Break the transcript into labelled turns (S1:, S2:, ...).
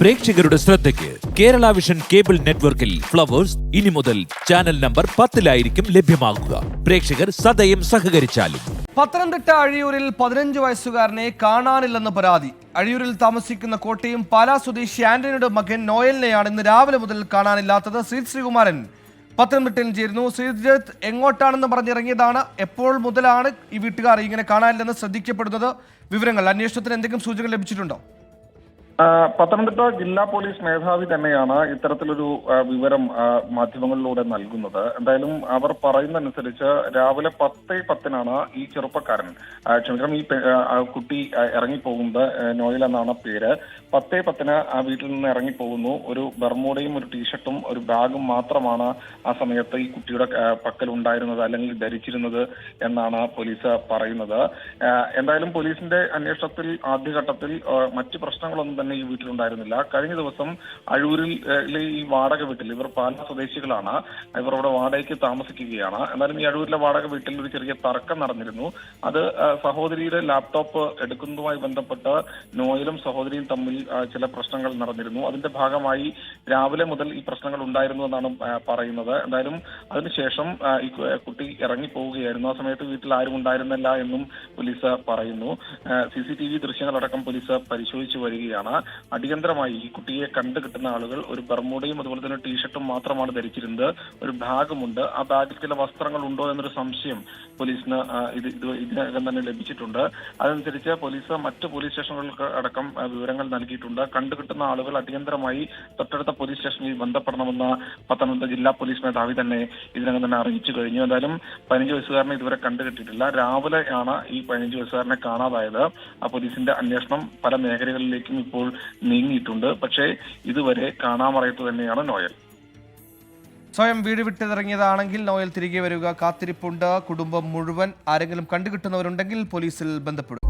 S1: പ്രേക്ഷകരുടെ ശ്രദ്ധയ്ക്ക് Kerala vision cable നെറ്റ്വർക്കിൽ ഫ്ലവേഴ്സ് ഇനി മുതൽ ചാനൽ നമ്പർ പത്തിലായിരിക്കും ലഭ്യമാകുക. പ്രേക്ഷകർ സദയം സഹകരിച്ചാലും.
S2: പത്തനംതിട്ട അഴിയൂരിൽ പതിനഞ്ച് വയസ്സുകാരനെ കാണാനില്ലെന്ന് പരാതി. അഴിയൂരിൽ താമസിക്കുന്ന കോട്ടയം പാലാ സ്വദേശി ആന്റണിയുടെ മകൻ നോയലിനെയാണ് ഇന്ന് രാവിലെ മുതൽ കാണാനില്ലാത്തത് ശ്രീത് ശ്രീകുമാരൻ. പത്തനംതിട്ടയിൽ ചേരുന്നു. ശ്രീജിത്ത് എങ്ങോട്ടാണെന്ന് പറഞ്ഞിറങ്ങിയതാണ്. എപ്പോൾ മുതലാണ് ഈ വീട്ടുകാർ ഇങ്ങനെ കാണാനില്ലെന്ന് ശ്രദ്ധിക്കപ്പെടുന്നത്? വിവരങ്ങൾ അന്വേഷണത്തിന് എന്തെങ്കിലും സൂചന ലഭിച്ചിട്ടുണ്ടോ?
S3: പത്തനംതിട്ട ജില്ലാ പോലീസ് മേധാവി തന്നെയാണ് ഇത്തരത്തിലൊരു വിവരം മാധ്യമങ്ങളിലൂടെ നൽകുന്നത്. എന്തായാലും അവർ പറയുന്നതനുസരിച്ച് രാവിലെ പത്ത് പത്തിനാണ് ഈ ചെറുപ്പക്കാരൻ. ക്ഷമിക്കണം ഈ കുട്ടി ഇറങ്ങിപ്പോകുന്നത് നോയിൽ എന്നാണ് പേര്. പത്തേ പത്തിന് ആ വീട്ടിൽ നിന്ന് ഇറങ്ങിപ്പോകുന്നു. ഒരു ബർമൂടയും ഒരു ടീഷർട്ടും ഒരു ബാഗും മാത്രമാണ് ആ സമയത്ത് ഈ കുട്ടിയുടെ പക്കൽ ഉണ്ടായിരുന്നത് അല്ലെങ്കിൽ ധരിച്ചിരുന്നത് എന്നാണ് പോലീസ് പറയുന്നത്. എന്തായാലും പോലീസിന്റെ അന്വേഷണത്തിൽ ആദ്യഘട്ടത്തിൽ മറ്റ് പ്രശ്നങ്ങളൊന്നും തന്നെ ഈ വീട്ടിലുണ്ടായിരുന്നില്ല. കഴിഞ്ഞ ദിവസം അഴൂരിൽ ഈ വാടക വീട്ടിൽ ഇവർ പാല സ്വദേശികളാണ്. ഇവർ അവിടെ വാടകയ്ക്ക് താമസിക്കുകയാണ്. എന്നാലും ഈ അഴൂരിലെ വാടക വീട്ടിൽ ഒരു ചെറിയ തർക്കം നടന്നിരുന്നു. അത് സഹോദരിയുടെ ലാപ്ടോപ്പ് എടുക്കുന്നതുമായി ബന്ധപ്പെട്ട് നോയലും സഹോദരിയും തമ്മിൽ ചില പ്രശ്നങ്ങൾ നടന്നിരുന്നു. അതിന്റെ ഭാഗമായി രാവിലെ മുതൽ ഈ പ്രശ്നങ്ങൾ ഉണ്ടായിരുന്നു എന്നാണ് പറയുന്നത്. എന്തായാലും അതിനുശേഷം ഈ കുട്ടി ഇറങ്ങി പോവുകയായിരുന്നു ആ സമയത്ത് വീട്ടിൽ ആരും ഉണ്ടായിരുന്നില്ല എന്നും പോലീസ് പറയുന്നു. സി സി ടി വി ദൃശ്യങ്ങളടക്കം പോലീസ് പരിശോധിച്ചു വരികയാണ്. അടിയന്തരമായി ഈ കുട്ടിയെ കണ്ടു കിട്ടുന്ന ആളുകൾ ഒരു ബർമൂടയും അതുപോലെ തന്നെ ടീഷർട്ടും മാത്രമാണ് ധരിച്ചിരുന്നത്. ഒരു ഭാഗമുണ്ട് ആ ബാഗിൽ ചില വസ്ത്രങ്ങൾ ഉണ്ടോ എന്നൊരു സംശയം പോലീസിന് ഇത് ഇത് ഇതിനകം തന്നെ ലഭിച്ചിട്ടുണ്ട്. അതനുസരിച്ച് പോലീസ് മറ്റ് പോലീസ് സ്റ്റേഷനുകൾക്ക് അടക്കം വിവരങ്ങൾ നൽകിയിട്ടുണ്ട്. കണ്ടുകിട്ടുന്ന ആളുകൾ അടിയന്തരമായി തൊട്ടടുത്ത പോലീസ് സ്റ്റേഷനിൽ ബന്ധപ്പെടണമെന്ന് പത്തനംതിട്ട ജില്ലാ പോലീസ് മേധാവി തന്നെ ഇതിനകം തന്നെ അറിയിച്ചു കഴിഞ്ഞു. എന്തായാലും പതിനഞ്ച് വയസ്സുകാരനെ ഇതുവരെ കണ്ടുകിട്ടിയിട്ടില്ല രാവിലെയാണ് ഈ പതിനഞ്ച് വയസ്സുകാരനെ കാണാതായത്. ആ പോലീസിന്റെ അന്വേഷണം പല മേഖലകളിലേക്കും നീങ്ങിയിട്ടുണ്ട്. പക്ഷേ ഇതുവരെ കാണാമറയത്ത് തന്നെയാണ് നോയൽ.
S2: സ്വയം വീട് വിട്ടിറങ്ങിയതാണെങ്കിൽ നോയൽ തിരികെ വരിക കാത്തിരിപ്പുണ്ട്. കുടുംബം മുഴുവൻ ആരെങ്കിലും കണ്ടുകിട്ടുന്നവരുണ്ടെങ്കിൽ പോലീസിൽ ബന്ധപ്പെടും.